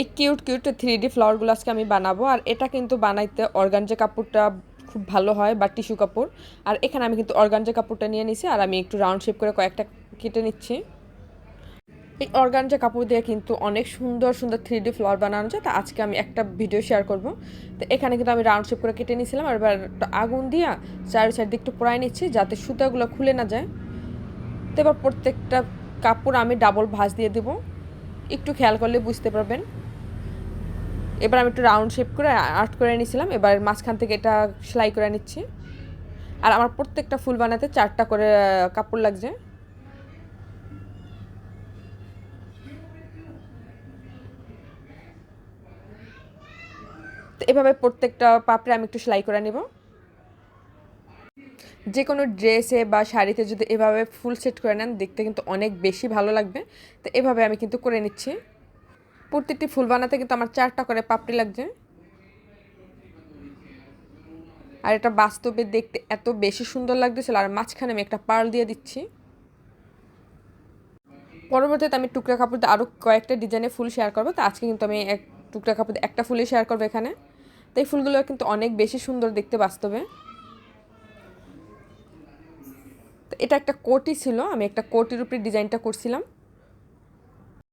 এই cute cute three D ফ্লাওয়ারগুলো আজকে আমি বানাবো। আর এটা কিন্তু বানাইতে অর্গানজা কাপড়টা খুব ভালো হয়, বা টিস্যু কাপড়। আর এখানে আমি কিন্তু অর্গানজা কাপড়টা নিয়ে নিছি, আর আমি একটু রাউন্ড শেপ করে কয়েকটা কেটে নিচ্ছি। এই অর্গানজা কাপড় দিয়ে কিন্তু অনেক সুন্দর সুন্দর থ্রি ডি ফ্লাওয়ার বানানো যায়। তো আজকে আমি একটা ভিডিও শেয়ার করব। তো এখানে কিন্তু আমি রাউন্ড শেপ করে কেটে নিয়েছিলাম আর এবার আগুন দিয়া চারি চারদিক একটু পোড়াই নিচ্ছি, যাতে সুতাগুলো খুলে না যায়। তো এবার প্রত্যেকটা কাপড় আমি ডাবল ভাঁজ দিয়ে দেবো। একটু খেয়াল করলে বুঝতে পারবেন। এবার আমি একটু রাউন্ড শেপ করে আর্ট করে নিয়েছিলাম এবার মাঝখান থেকে এটা সেলাই করে নিচ্ছি। আর আমার প্রত্যেকটা ফুল বানাতে চারটা করে কাপড় লাগছে। এভাবে প্রত্যেকটা পাপড়ে আমি একটু সেলাই করে নেব। যে কোনো ড্রেসে বা শাড়িতে যদি এভাবে ফুল সেট করে নেন, দেখতে কিন্তু অনেক বেশি ভালো লাগবে। তো এভাবে আমি কিন্তু করে নিচ্ছি। প্রত্যেকটি ফুল বানাতে কিন্তু আমার চারটা করে পাপড়ি লাগছে। আর এটা বাস্তবে দেখতে এত বেশি সুন্দর লাগতেছিল, আর মাঝখানে আমি একটা পার্ল দিয়ে দিচ্ছি। পরবর্তীতে আমি টুকরা কাপড় দিয়ে আরও কয়েকটা ডিজাইনে ফুল শেয়ার করব। তো আজকে কিন্তু আমি এক টুকরা কাপড় একটা ফুলই শেয়ার করব এখানে। তো এই ফুলগুলো কিন্তু অনেক বেশি সুন্দর দেখতে বাস্তবে। তো এটা একটা কোটি ছিল, আমি একটা কোটির উপরে ডিজাইনটা করছিলাম।